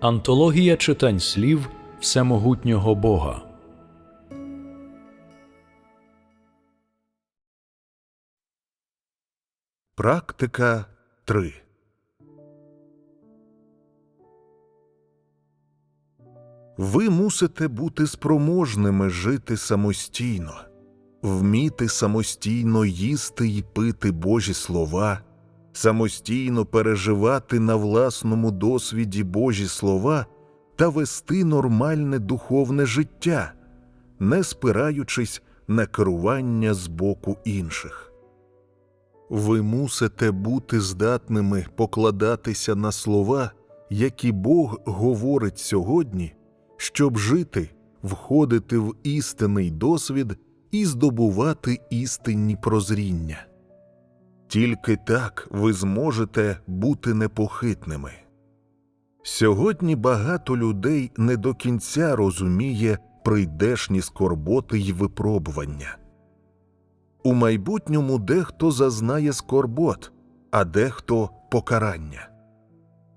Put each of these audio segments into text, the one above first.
Антологія читань слів Всемогутнього Бога. Практика 3 Ви мусите бути спроможними жити самостійно, вміти самостійно їсти й пити Божі слова, самостійно переживати на власному досвіді Божі слова та вести нормальне духовне життя, не спираючись на керування з боку інших. Ви мусите бути здатними покладатися на слова, які Бог говорить сьогодні, щоб жити, входити в істинний досвід і здобувати істинні прозріння. Тільки так ви зможете бути непохитними. Сьогодні багато людей не до кінця розуміє прийдешні скорботи й випробування. У майбутньому дехто зазнає скорбот, а дехто покарання.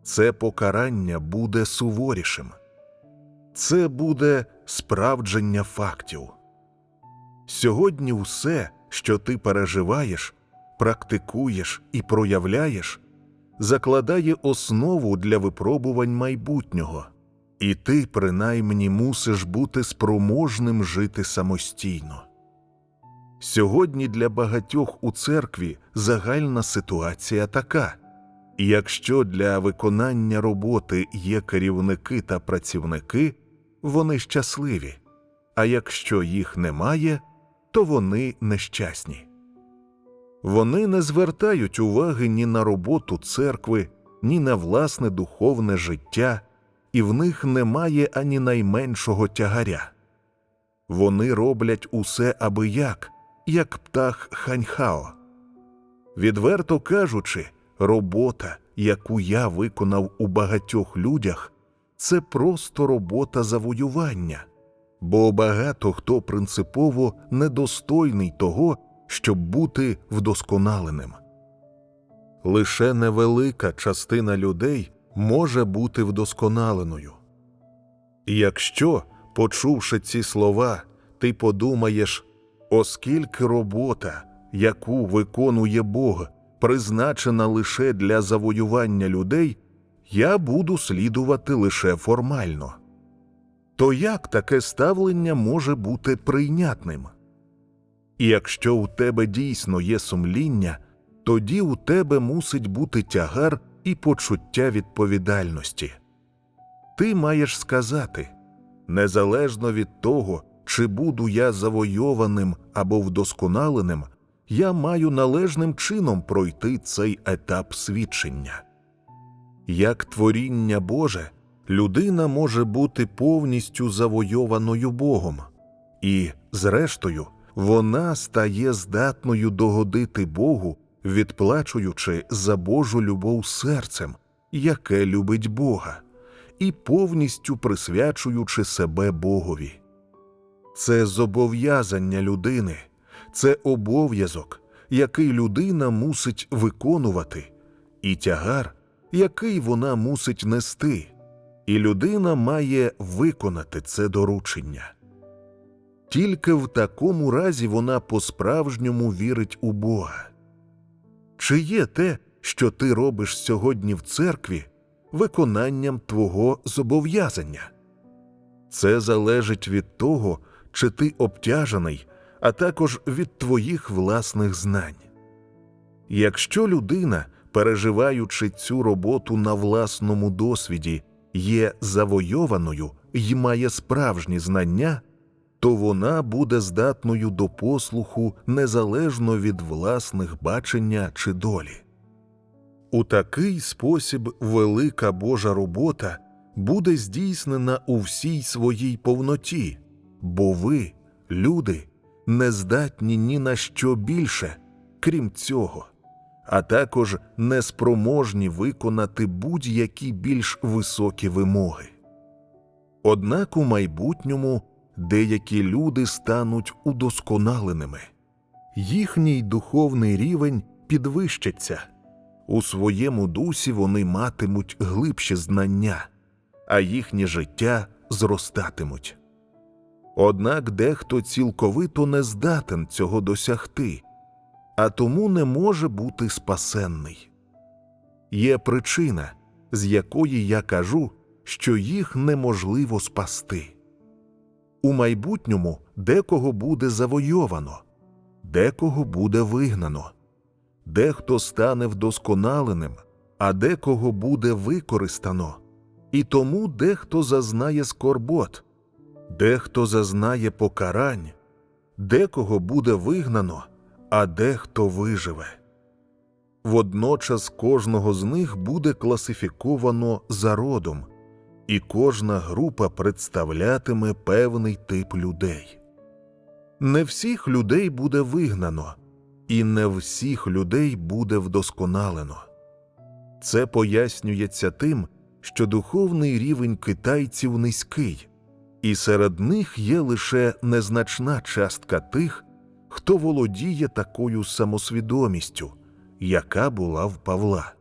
Це покарання буде суворішим. Це буде справдження фактів. Сьогодні все, що ти переживаєш, практикуєш і проявляєш, закладає основу для випробувань майбутнього, і ти принаймні мусиш бути спроможним жити самостійно. Сьогодні для багатьох у церкві загальна ситуація така. Якщо для виконання роботи є керівники та працівники, вони щасливі, а якщо їх немає, то вони нещасні. Вони не звертають уваги ні на роботу церкви, ні на власне духовне життя, і в них немає ані найменшого тягаря. Вони роблять усе аби як, як птах ханьхао. Відверто кажучи, робота, яку я виконав у багатьох людях, це просто робота завоювання, бо багато хто принципово недостойний того, щоб бути вдосконаленим. Лише невелика частина людей може бути вдосконаленою. Якщо, почувши ці слова, ти подумаєш, оскільки робота, яку виконує Бог, призначена лише для завоювання людей, я буду слідувати лише формально. То як таке ставлення може бути прийнятним? І якщо у тебе дійсно є сумління, тоді у тебе мусить бути тягар і почуття відповідальності. Ти маєш сказати незалежно від того, чи буду я завойованим або вдосконаленим, я маю належним чином пройти цей етап свідчення. Як творіння Боже, людина може бути повністю завойованою Богом, і, зрештою, вона стає здатною догодити Богу, відплачуючи за Божу любов серцем, яке любить Бога, і повністю присвячуючи себе Богові. Це зобов'язання людини, це обов'язок, який людина мусить виконувати, і тягар, який вона мусить нести, і людина має виконати це доручення. Тільки в такому разі вона по-справжньому вірить у Бога. Чи є те, що ти робиш сьогодні в церкві, виконанням твого зобов'язання? Це залежить від того, чи ти обтяжений, а також від твоїх власних знань. Якщо людина, переживаючи цю роботу на власному досвіді, є завойованою і має справжні знання, то вона буде здатною до послуху незалежно від власних бачення чи долі. У такий спосіб велика Божа робота буде здійснена у всій своїй повноті, бо ви, люди, не здатні ні на що більше, крім цього, а також неспроможні виконати будь-які більш високі вимоги. Однак у майбутньому деякі люди стануть удосконаленими, їхній духовний рівень підвищиться, у своєму дусі вони матимуть глибші знання, а їхнє життя зростатимуть. Однак дехто цілковито не здатен цього досягти, а тому не може бути спасенний. Є причина, з якої я кажу, що їх неможливо спасти. У майбутньому декого буде завойовано, декого буде вигнано, дехто стане вдосконаленим, а декого буде використано, і тому дехто зазнає скорбот, дехто зазнає покарань, декого буде вигнано, а дехто виживе. Водночас кожного з них буде класифіковано за родом, і кожна група представлятиме певний тип людей. Не всіх людей буде вигнано, і не всіх людей буде вдосконалено. Це пояснюється тим, що духовний рівень китайців низький, і серед них є лише незначна частка тих, хто володіє такою самосвідомістю, яка була в Павла.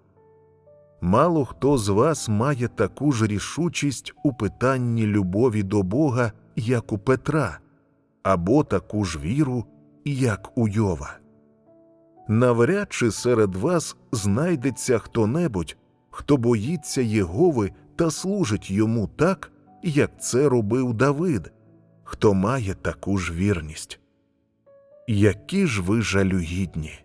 Мало хто з вас має таку ж рішучість у питанні любові до Бога, як у Петра, або таку ж віру, як у Йова. Навряд чи серед вас знайдеться хто-небудь, хто боїться Єгови та служить йому так, як це робив Давид, хто має таку ж вірність. Які ж ви жалюгідні!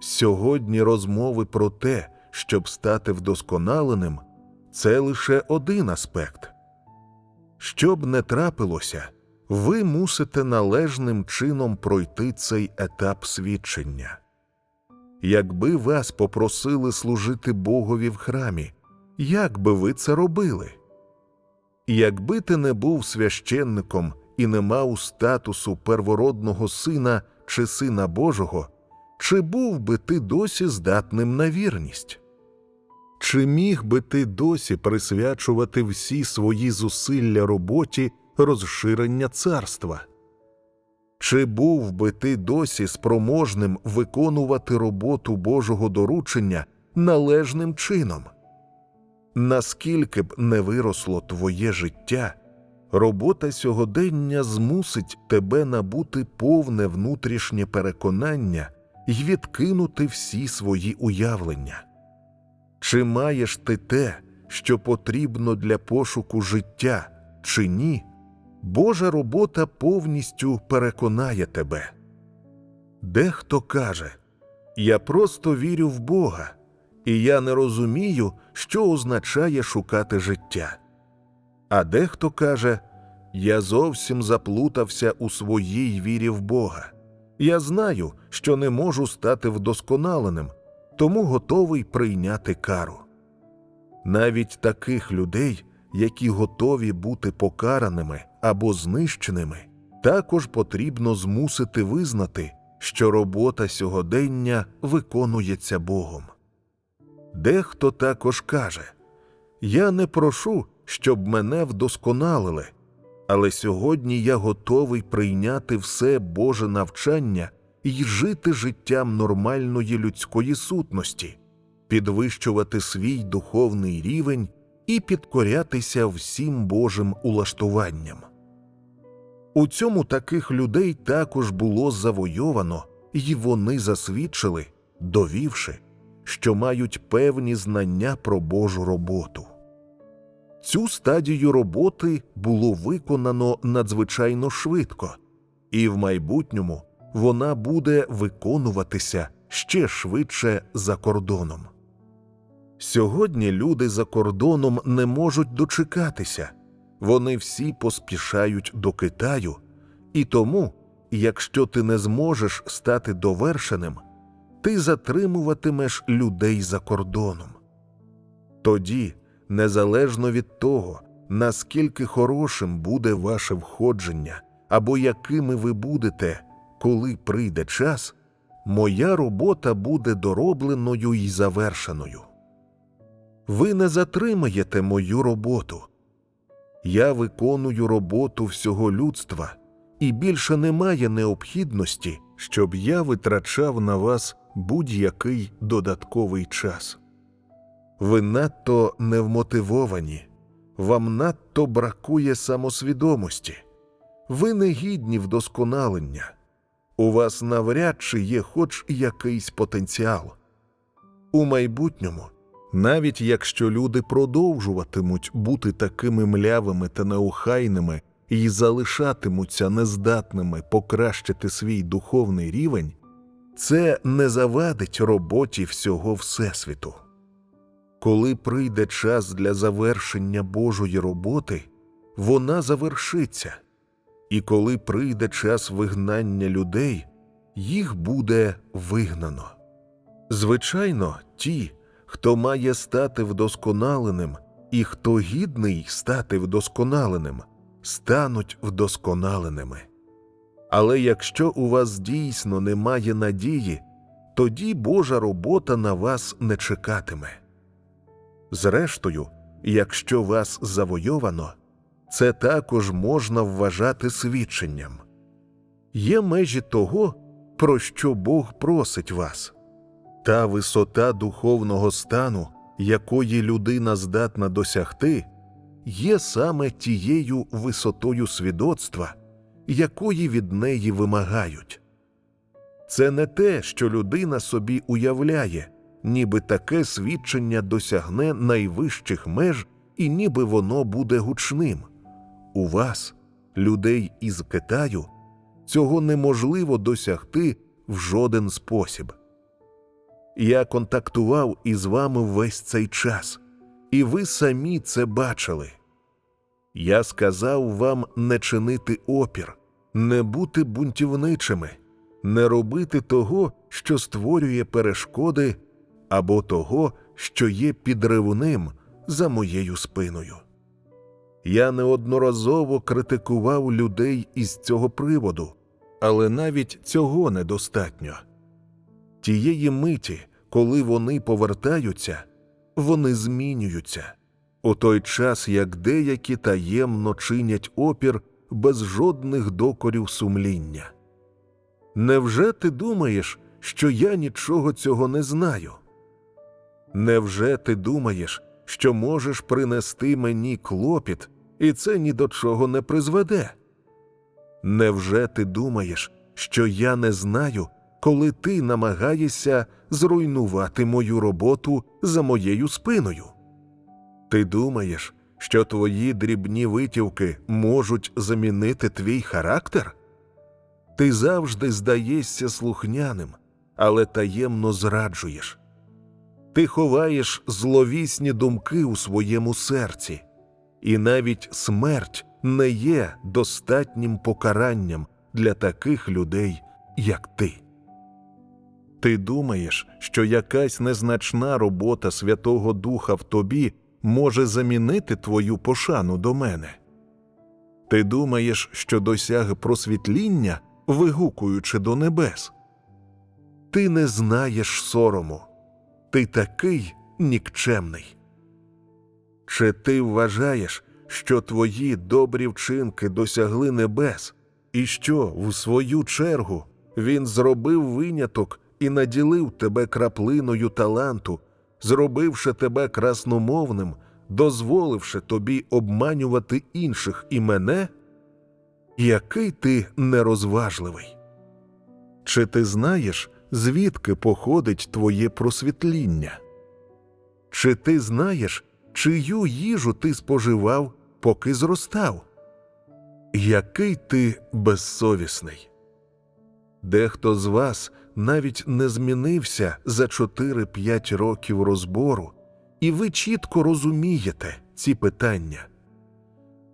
Сьогодні розмови про те, щоб стати вдосконаленим, це лише один аспект. Щоб не трапилося, ви мусите належним чином пройти цей етап свідчення. Якби вас попросили служити Богові в храмі, як би ви це робили? Якби ти не був священником і не мав статусу первородного сина чи сина Божого, чи був би ти досі здатним на вірність? Чи міг би ти досі присвячувати всі свої зусилля роботі розширення царства? Чи був би ти досі спроможним виконувати роботу Божого доручення належним чином? Наскільки б не виросло твоє життя, робота сьогодення змусить тебе набути повне внутрішнє переконання й відкинути всі свої уявлення. Чи маєш ти те, що потрібно для пошуку життя, чи ні? Божа робота повністю переконає тебе. Дехто каже Я просто вірю в Бога, і я не розумію, що означає шукати життя. А дехто каже Я зовсім заплутався у своїй вірі в Бога. Я знаю, що не можу стати вдосконаленим, тому готовий прийняти кару. Навіть таких людей, які готові бути покараними або знищеними, також потрібно змусити визнати, що робота сьогодення виконується Богом. Дехто також каже Я не прошу, щоб мене вдосконалили, але сьогодні я готовий прийняти все Боже навчання і жити життям нормальної людської сутності, підвищувати свій духовний рівень і підкорятися всім Божим улаштуванням. У цьому таких людей також було завойовано, і вони засвідчили, довівши, що мають певні знання про Божу роботу. Цю стадію роботи було виконано надзвичайно швидко, і в майбутньому вона буде виконуватися ще швидше за кордоном. Сьогодні люди за кордоном не можуть дочекатися, вони всі поспішають до Китаю, і тому, якщо ти не зможеш стати довершеним, ти затримуватимеш людей за кордоном. Тоді, незалежно від того, наскільки хорошим буде ваше входження або якими ви будете, коли прийде час, моя робота буде доробленою і завершеною. Ви не затримаєте мою роботу. Я виконую роботу всього людства, і більше немає необхідності, щоб я витрачав на вас будь-який додатковий час. Ви надто невмотивовані, вам надто бракує самосвідомості, ви не гідні вдосконалення, у вас навряд чи є хоч якийсь потенціал. У майбутньому, навіть якщо люди продовжуватимуть бути такими млявими та неохайними і залишатимуться нездатними покращити свій духовний рівень, це не завадить роботі всього Всесвіту. Коли прийде час для завершення Божої роботи, вона завершиться, і коли прийде час вигнання людей, їх буде вигнано. Звичайно, ті, хто має стати вдосконаленим, і хто гідний стати вдосконаленим, стануть вдосконаленими. Але якщо у вас дійсно немає надії, тоді Божа робота на вас не чекатиме. Зрештою, якщо вас завойовано, це також можна вважати свідченням. Є межі того, про що Бог просить вас. Та висота духовного стану, якої людина здатна досягти, є саме тією висотою свідоцтва, якої від неї вимагають. Це не те, що людина собі уявляє, ніби таке свідчення досягне найвищих меж і ніби воно буде гучним. У вас, людей із Китаю, цього неможливо досягти в жоден спосіб. Я контактував із вами весь цей час, і ви самі це бачили. Я сказав вам не чинити опір, не бути бунтівничими, не робити того, що створює перешкоди, або того, що є підривним за моєю спиною. Я неодноразово критикував людей із цього приводу, але навіть цього недостатньо. Тієї миті, коли вони повертаються, вони змінюються, у той час як деякі таємно чинять опір без жодних докорів сумління. Невже ти думаєш, що я нічого цього не знаю? Невже ти думаєш, що можеш принести мені клопіт, і це ні до чого не призведе? Невже ти думаєш, що я не знаю, коли ти намагаєшся зруйнувати мою роботу за моєю спиною? Ти думаєш, що твої дрібні витівки можуть замінити твій характер? Ти завжди здаєшся слухняним, але таємно зраджуєш. Ти ховаєш зловісні думки у своєму серці, і навіть смерть не є достатнім покаранням для таких людей, як ти. Ти думаєш, що якась незначна робота Святого Духа в тобі може замінити твою пошану до мене? Ти думаєш, що досяг просвітління, вигукуючи до небес? Ти не знаєш сорому, ти такий нікчемний. Чи ти вважаєш, що твої добрі вчинки досягли небес, і що, в свою чергу, він зробив виняток і наділив тебе краплиною таланту, зробивши тебе красномовним, дозволивши тобі обманювати інших і мене? Який ти нерозважливий? Чи ти знаєш, звідки походить твоє просвітління? Чи ти знаєш, чию їжу ти споживав, поки зростав? Який ти безсовісний? Дехто з вас навіть не змінився за 4-5 років розбору, і ви чітко розумієте ці питання.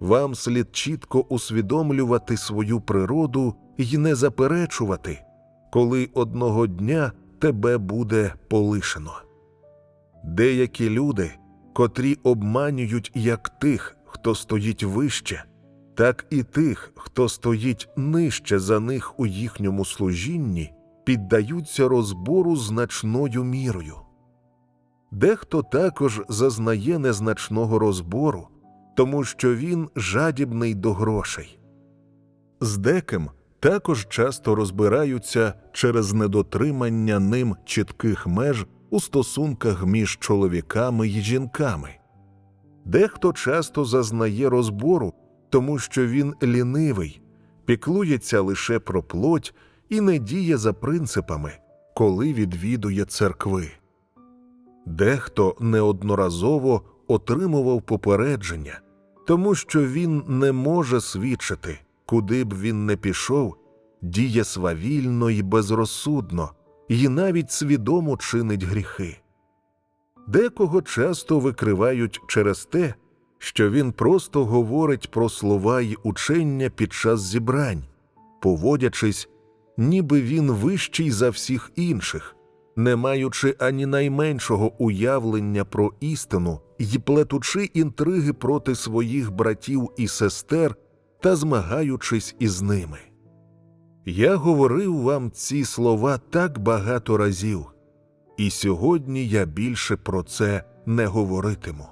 Вам слід чітко усвідомлювати свою природу і не заперечувати, коли одного дня тебе буде полишено. Деякі люди, котрі обманюють як тих, хто стоїть вище, так і тих, хто стоїть нижче за них у їхньому служінні, піддаються розбору значною мірою. Дехто також зазнає незначного розбору, тому що він жадібний до грошей. З деким також часто розбираються через недотримання ним чітких меж у стосунках між чоловіками й жінками. Дехто часто зазнає розбору, тому що він лінивий, піклується лише про плоть і не діє за принципами, коли відвідує церкви. Дехто неодноразово отримував попередження, тому що він не може свідчити, куди б він не пішов, діє свавільно і безрозсудно, і навіть свідомо чинить гріхи. Декого часто викривають через те, що він просто говорить про слова й учення під час зібрань, поводячись, ніби він вищий за всіх інших, не маючи ані найменшого уявлення про істину й плетучи інтриги проти своїх братів і сестер та змагаючись із ними. Я говорив вам ці слова так багато разів, і сьогодні я більше про це не говоритиму.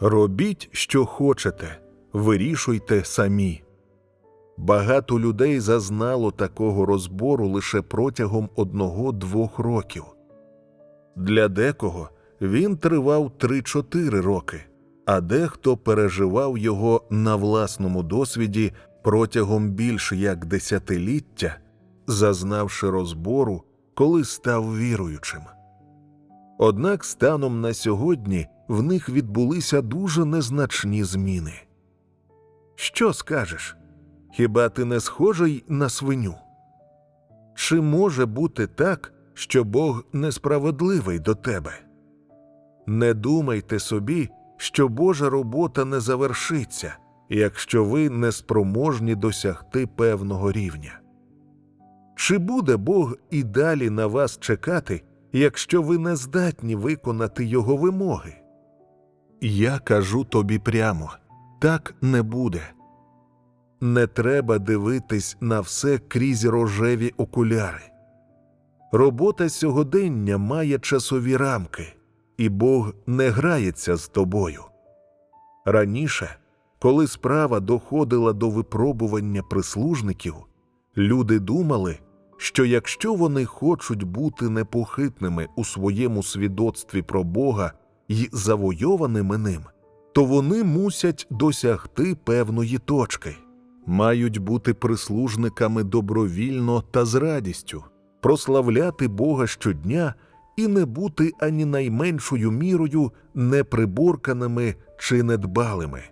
Робіть, що хочете, вирішуйте самі. Багато людей зазнало такого розбору лише протягом одного-двох років. Для декого він тривав 3-4 роки, а дехто переживав його на власному досвіді протягом більш як десятиліття, зазнавши розбору, коли став віруючим. Однак станом на сьогодні в них відбулися дуже незначні зміни. Що скажеш? Хіба ти не схожий на свиню? Чи може бути так, що Бог несправедливий до тебе? Не думайте собі, що Божа робота не завершиться, якщо ви не спроможні досягти певного рівня. Чи буде Бог і далі на вас чекати, якщо ви не здатні виконати Його вимоги? Я кажу тобі прямо так не буде. Не треба дивитись на все крізь рожеві окуляри. Робота сьогодення має часові рамки, і Бог не грається з тобою. Раніше, коли справа доходила до випробування прислужників, люди думали, що якщо вони хочуть бути непохитними у своєму свідоцтві про Бога й завойованими ним, то вони мусять досягти певної точки, мають бути прислужниками добровільно та з радістю, прославляти Бога щодня і не бути ані найменшою мірою неприборканими чи недбалими.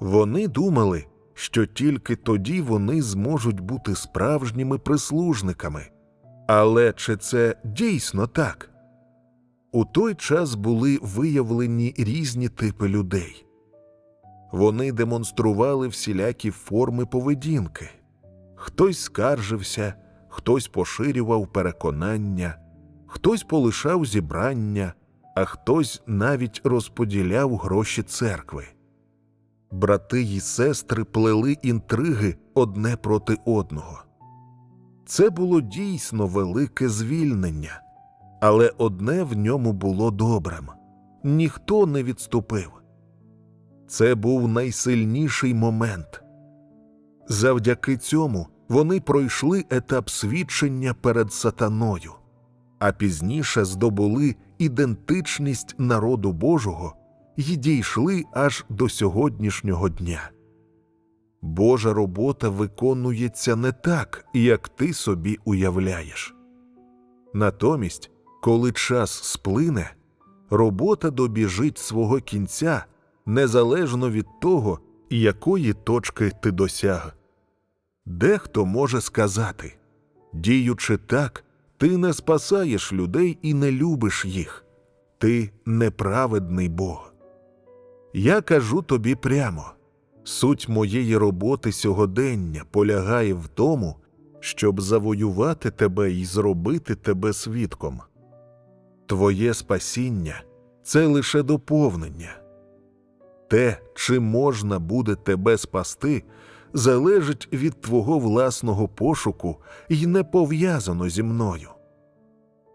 Вони думали, що тільки тоді вони зможуть бути справжніми прислужниками. Але чи це дійсно так? У той час були виявлені різні типи людей. Вони демонстрували всілякі форми поведінки. Хтось скаржився, хтось поширював переконання, хтось полишав зібрання, а хтось навіть розподіляв гроші церкви. Брати й сестри плели інтриги одне проти одного. Це було дійсно велике звільнення, але одне в ньому було добрим ніхто не відступив. Це був найсильніший момент. Завдяки цьому вони пройшли етап свідчення перед сатаною, а пізніше здобули ідентичність народу Божого й дійшли аж до сьогоднішнього дня. Божа робота виконується не так, як ти собі уявляєш. Натомість, коли час сплине, робота добіжить свого кінця незалежно від того, якої точки ти досяг. Дехто може сказати діючи так, ти не спасаєш людей і не любиш їх, ти неправедний Бог. Я кажу тобі прямо суть моєї роботи сьогодення полягає в тому, щоб завоювати тебе і зробити тебе свідком. Твоє спасіння це лише доповнення. Те, чи можна буде тебе спасти, залежить від твого власного пошуку і не пов'язано зі мною.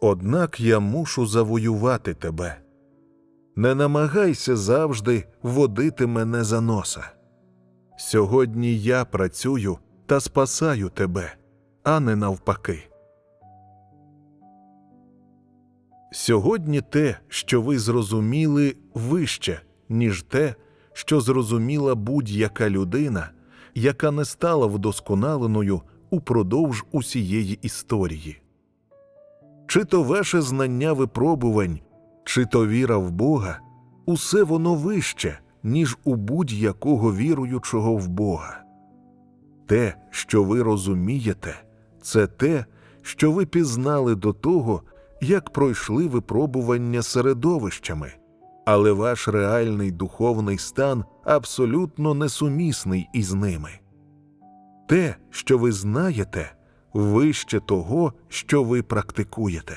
Однак я мушу завоювати тебе. Не намагайся завжди водити мене за носа. Сьогодні я працюю та спасаю тебе, а не навпаки. Сьогодні те, що ви зрозуміли, вище, ніж те, що зрозуміла будь-яка людина, яка не стала вдосконаленою упродовж усієї історії. Чи то ваше знання випробувань, чи то віра в Бога, усе воно вище, ніж у будь-якого віруючого в Бога. Те, що ви розумієте, це те, що ви пізнали до того, як пройшли випробування середовищами, але ваш реальний духовний стан абсолютно несумісний із ними. Те, що ви знаєте, вище того, що ви практикуєте.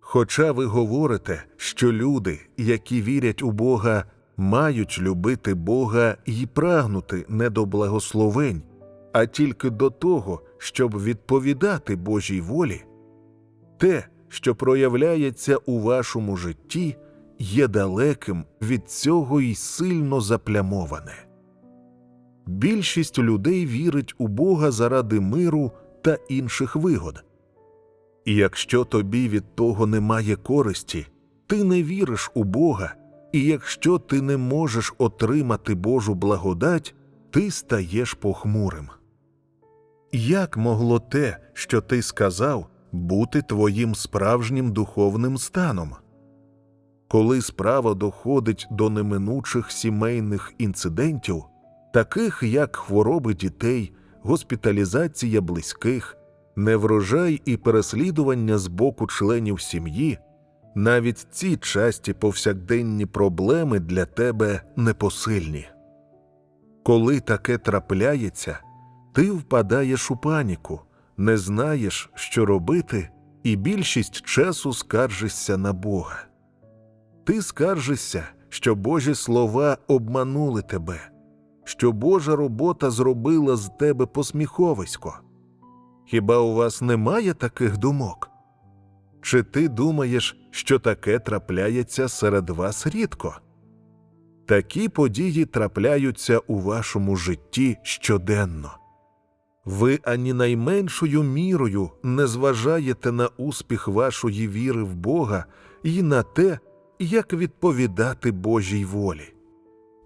Хоча ви говорите, що люди, які вірять у Бога, мають любити Бога і прагнути не до благословень, а тільки до того, щоб відповідати Божій волі, те, що проявляється у вашому житті, є далеким від цього і сильно заплямоване. Більшість людей вірить у Бога заради миру та інших вигод. І якщо тобі від того немає користі, ти не віриш у Бога, і якщо ти не можеш отримати Божу благодать, ти стаєш похмурим. Як могло те, що ти сказав, бути твоїм справжнім духовним станом? Коли справа доходить до неминучих сімейних інцидентів, таких як хвороби дітей, госпіталізація близьких, неврожай і переслідування з боку членів сім'ї, навіть ці часті повсякденні проблеми для тебе непосильні. Коли таке трапляється, ти впадаєш у паніку, не знаєш, що робити, і більшість часу скаржишся на Бога. Ти скаржишся, що Божі слова обманули тебе, що Божа робота зробила з тебе посміховисько. Хіба у вас немає таких думок? Чи ти думаєш, що таке трапляється серед вас рідко? Такі події трапляються у вашому житті щоденно. Ви ані найменшою мірою не зважаєте на успіх вашої віри в Бога і на те, як відповідати Божій волі.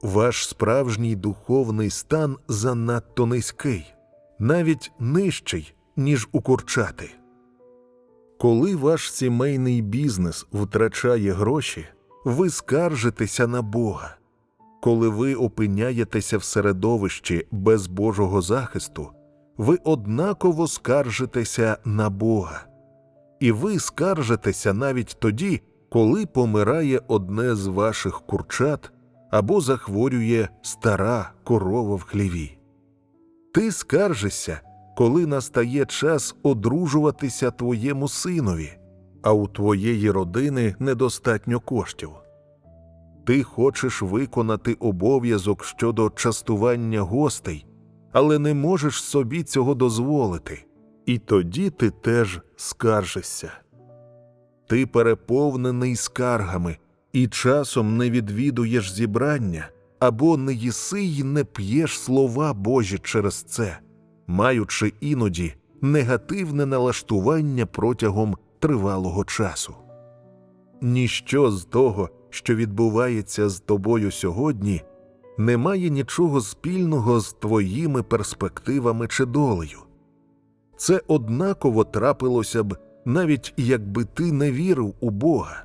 Ваш справжній духовний стан занадто низький, навіть нижчий, ніж у курчати. Коли ваш сімейний бізнес втрачає гроші, ви скаржитеся на Бога. Коли ви опиняєтеся в середовищі без Божого захисту, ви однаково скаржитеся на Бога. І ви скаржитеся навіть тоді, коли помирає одне з ваших курчат або захворює стара корова в хліві. Ти скаржишся, коли настає час одружуватися твоєму синові, а у твоєї родини недостатньо коштів. Ти хочеш виконати обов'язок щодо частування гостей, але не можеш собі цього дозволити, і тоді ти теж скаржишся. Ти переповнений скаргами і часом не відвідуєш зібрання або не їси й не п'єш слова Божі через це, маючи іноді негативне налаштування протягом тривалого часу. Ніщо з того, що відбувається з тобою сьогодні, не має нічого спільного з твоїми перспективами чи долею. Це однаково трапилося б, навіть якби ти не вірив у Бога.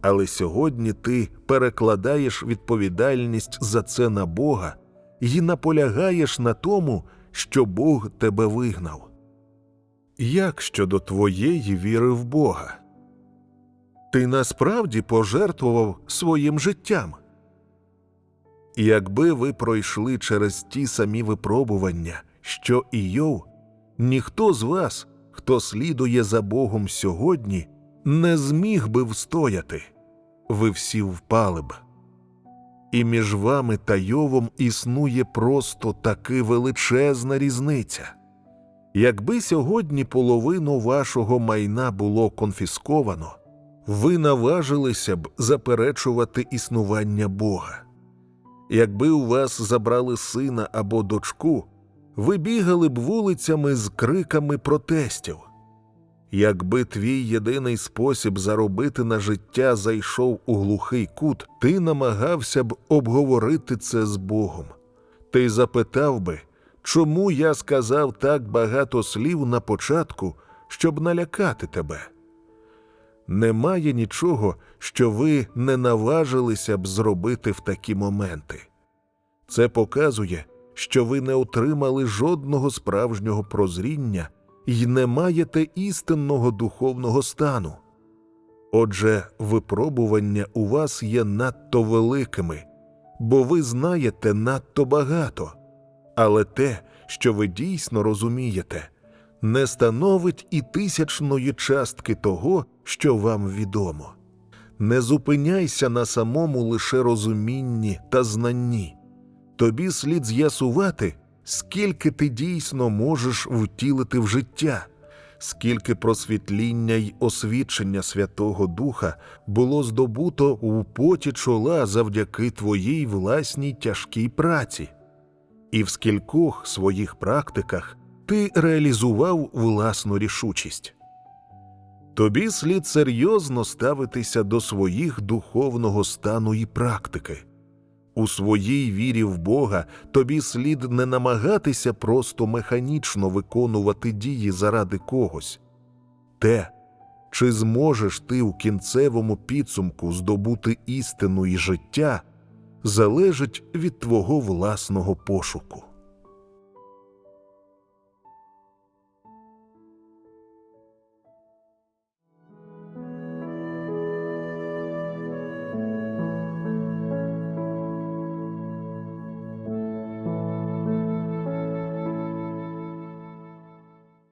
Але сьогодні ти перекладаєш відповідальність за це на Бога і наполягаєш на тому, що Бог тебе вигнав. Як щодо твоєї віри в Бога? Ти насправді пожертвував своїм життям. Якби ви пройшли через ті самі випробування, що і Йов, ніхто з вас, хто слідує за Богом сьогодні, не зміг би встояти, ви всі впали б. І між вами та Йовом існує просто таки величезна різниця. Якби сьогодні половину вашого майна було конфісковано, ви наважилися б заперечувати існування Бога. Якби у вас забрали сина або дочку, ви бігали б вулицями з криками протестів. Якби твій єдиний спосіб заробити на життя зайшов у глухий кут, ти намагався б обговорити це з Богом. Ти запитав би, чому я сказав так багато слів на початку, щоб налякати тебе. Немає нічого, що ви не наважилися б зробити в такі моменти. Це показує, що ви не отримали жодного справжнього прозріння і не маєте істинного духовного стану. Отже, випробування у вас є надто великими, бо ви знаєте надто багато, але те, що ви дійсно розумієте, не становить і тисячної частки того, що вам відомо. Не зупиняйся на самому лише розумінні та знанні. Тобі слід з'ясувати, скільки ти дійсно можеш втілити в життя, скільки просвітління й освічення Святого Духа було здобуто у поті чола завдяки твоїй власній тяжкій праці, і в скількох своїх практиках ти реалізував власну рішучість. Тобі слід серйозно ставитися до своїх духовного стану і практики. У своїй вірі в Бога тобі слід не намагатися просто механічно виконувати дії заради когось. Те, чи зможеш ти у кінцевому підсумку здобути істину і життя, залежить від твого власного пошуку.